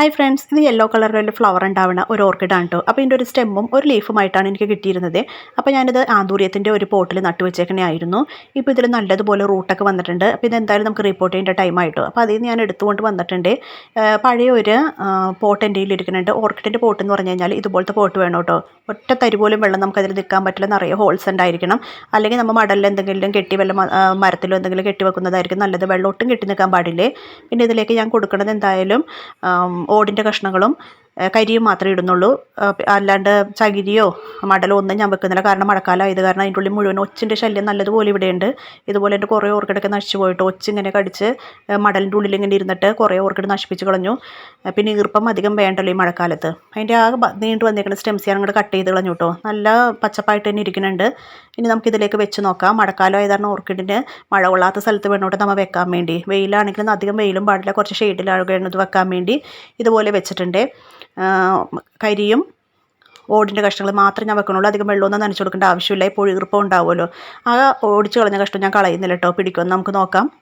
Hi friends ഇത് yellow കളറിൽ flower ഉണ്ടാവുന്ന ഒരു ഓർക്കിഡാണ് കേട്ടോ അപ്പോൾ ഇതിന്റെ ഒരു സ്റ്റെമ്മും ഒരു ലീഫുമായിട്ടാണ് എനിക്ക് കിട്ടിയിരുന്നത്. അപ്പോൾ ഞാനിത് ആന്തൂര്യത്തിന്റെ ഒരു പോട്ടിൽ നട്ടു ആയിരുന്നു ഇപ്പോൾ ഇതിൽ നല്ലതുപോലെ റൂട്ടൊക്കെ വന്നിട്ടുണ്ട്. അപ്പോൾ ഇത് എന്തായാലും നമുക്ക് റിപ്പോർട്ട് ചെയ്യേണ്ട ടൈം ആയിട്ടോ. അപ്പോൾ അതിൽ ഞാൻ എടുത്തുകൊണ്ട് വന്നിട്ടുണ്ട്. പഴയ ഒരു പോട്ട് എന്റെ ഇരിക്കുന്നുണ്ട്. ഓർക്കിഡിന്റെ പോട്ട് എന്ന് പറഞ്ഞു കഴിഞ്ഞാൽ ഇതുപോലത്തെ പോട്ട് വേണം കേട്ടോ ഒറ്റ തരി പോലും വെള്ളം നമുക്കതിൽ നിൽക്കാൻ പറ്റില്ല. നിറയെ ഹോൾസ് ഉണ്ടായിരിക്കണം. അല്ലെങ്കിൽ നമ്മൾ മടലിൽ എന്തെങ്കിലും കെട്ടി വല്ല മരത്തിലോ എന്തെങ്കിലും കെട്ടി വെക്കുന്നതായിരിക്കും. നല്ലത് വെള്ളം ഒട്ടും കെട്ടി നിൽക്കാൻ പാടില്ലേ? പിന്നെ ഇതിലേക്ക് ഞാൻ കൊടുക്കുന്നത് എന്തായാലും ഓടിന്റെ കഷ്ണങ്ങളും കരിയും മാത്രമേ ഇടുന്നുള്ളൂ. അല്ലാണ്ട് ചകിരിയോ മടലോ ഒന്നും ഞാൻ വെക്കുന്നില്ല. കാരണം മഴക്കാലം ആയത് കാരണം അതിന്റെ ഉള്ളിൽ മുഴുവൻ ഒച്ചിന്റെ ശല്യം നല്ലതുപോലെ ഇവിടെയുണ്ട്. ഇതുപോലെ എന്റെ കുറേ ഓർക്കിഡൊക്കെ നശിച്ചു പോയിട്ട് ഒച്ച് ഇങ്ങനെ കടിച്ച് മടലിന്റെ ഉള്ളിൽ ഇങ്ങനെ ഇരുന്നിട്ട് കുറേ ഓർക്കിഡ് നശിപ്പിച്ച് കളഞ്ഞു. പിന്നെ ഈർപ്പം അധികം വേണ്ടല്ലോ ഈ മഴക്കാലത്ത്. അതിന്റെ ആ നീണ്ടു വന്നേക്കുന്ന സ്റ്റെംസ് ഞാൻ അങ്ങോട്ട് കട്ട് ചെയ്ത് കളഞ്ഞു കേട്ടോ. നല്ല പച്ചപ്പായിട്ട് തന്നെ ഇരിക്കുന്നുണ്ട്. ഇനി നമുക്കിതിലേക്ക് വെച്ച് നോക്കാം. മഴക്കാലം ആയത് കാരണം ഓർക്കിഡിന് മഴ കൊള്ളാത്ത സ്ഥലത്ത് വേണോട്ട് നമ്മൾ വെക്കാൻ വേണ്ടി. വെയിലാണെങ്കിലും അധികം വെയിലും പാടില്ല. കുറച്ച് ഷെയ്ഡിലാണ് ഇത് വെക്കാൻ വേണ്ടി ഇതുപോലെ വെച്ചിട്ടുണ്ട്. കരിയും ഓടിന്റെ കഷ്ണങ്ങൾ മാത്രമേ ഞാൻ വെക്കണുള്ളൂ. അധികം വെള്ളമൊന്നും നനച്ചു കൊടുക്കേണ്ട ആവശ്യമില്ല. ഇപ്പോൾ ഈർപ്പം ഉണ്ടാവുമല്ലോ. ആ ഓടിച്ച് കളഞ്ഞ കഷ്ണം ഞാൻ കളയുന്നില്ല കേട്ടോ. പിടിക്കുമെന്ന് നമുക്ക് നോക്കാം.